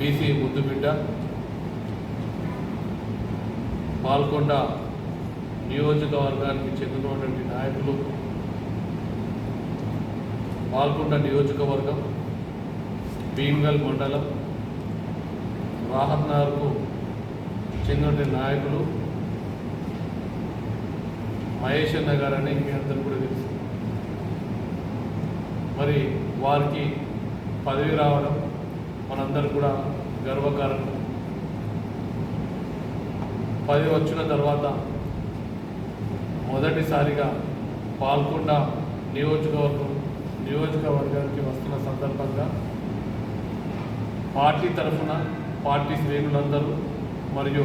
BC ముద్దుబిడ్డ పాల్కొండ నియోజకవర్గానికి చెందినటువంటి నాయకులు పాల్కొండ నియోజకవర్గం భీమ్గల్ మండలం రాహత్నార్కు చెందిన నాయకులు మహేష్ అన్న గారని మీ అందరూ కూడా తెలుసు. మరి వారికి పదవి రావడం మనందరూ కూడా గర్వకారణం. పది వచ్చిన తర్వాత మొదటిసారిగా పాల్గొండ నియోజకవర్గం నియోజకవర్గానికి వస్తున్న సందర్భంగా పార్టీ తరఫున పార్టీ శ్రేణులందరూ మరియు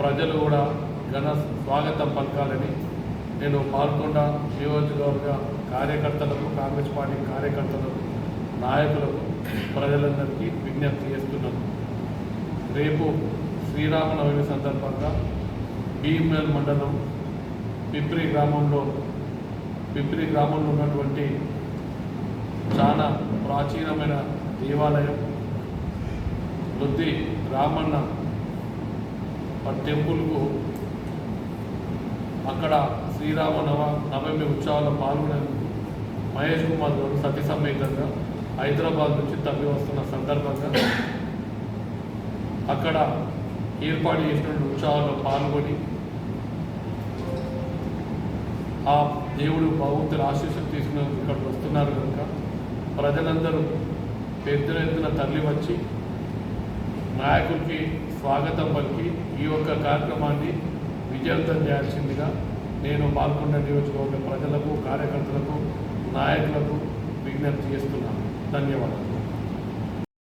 ప్రజలు కూడా ఘన స్వాగతం పలకాలని నేను పాల్గొండ నియోజకవర్గ కార్యకర్తలకు కాంగ్రెస్ పార్టీ కార్యకర్తలకు నాయకులకు ప్రజలందరికీ విజ్ఞప్తి చేస్తున్నాం రేపు శ్రీరామనవమి సందర్భంగా భీమేల్ మండలం పిప్రి గ్రామంలో పిప్రి గ్రామంలో ఉన్నటువంటి చాలా ప్రాచీనమైన దేవాలయం వృద్ధి రామన్న టెంపుల్కు అక్కడ శ్రీరామ నవ నవమి ఉత్సవాల్లో పాల్గొనేందుకు మహేష్ కుమార్ గారు సతీ సమేతంగా హైదరాబాద్ నుంచి తరలి వస్తున్న సందర్భంగా అక్కడ ఏర్పాటు చేసినటువంటి ఉత్సవాల్లో పాల్గొని ఆ దేవుడు భగవంతుని ఆశీస్సులు తీసుకునేందుకు ఇక్కడ వస్తున్నారు కనుక ప్రజలందరూ పెద్ద ఎత్తున తరలి వచ్చి నాయకుడికి స్వాగతం పలికి ఈ యొక్క కార్యక్రమాన్ని విజయవంతం చేయాల్సిందిగా నేను పాల్గొన్న నియోజకవర్గ ప్రజలకు కార్యకర్తలకు నాయకులకు విజ్ఞప్తి చేస్తున్నాను. ధన్యవాదాలు.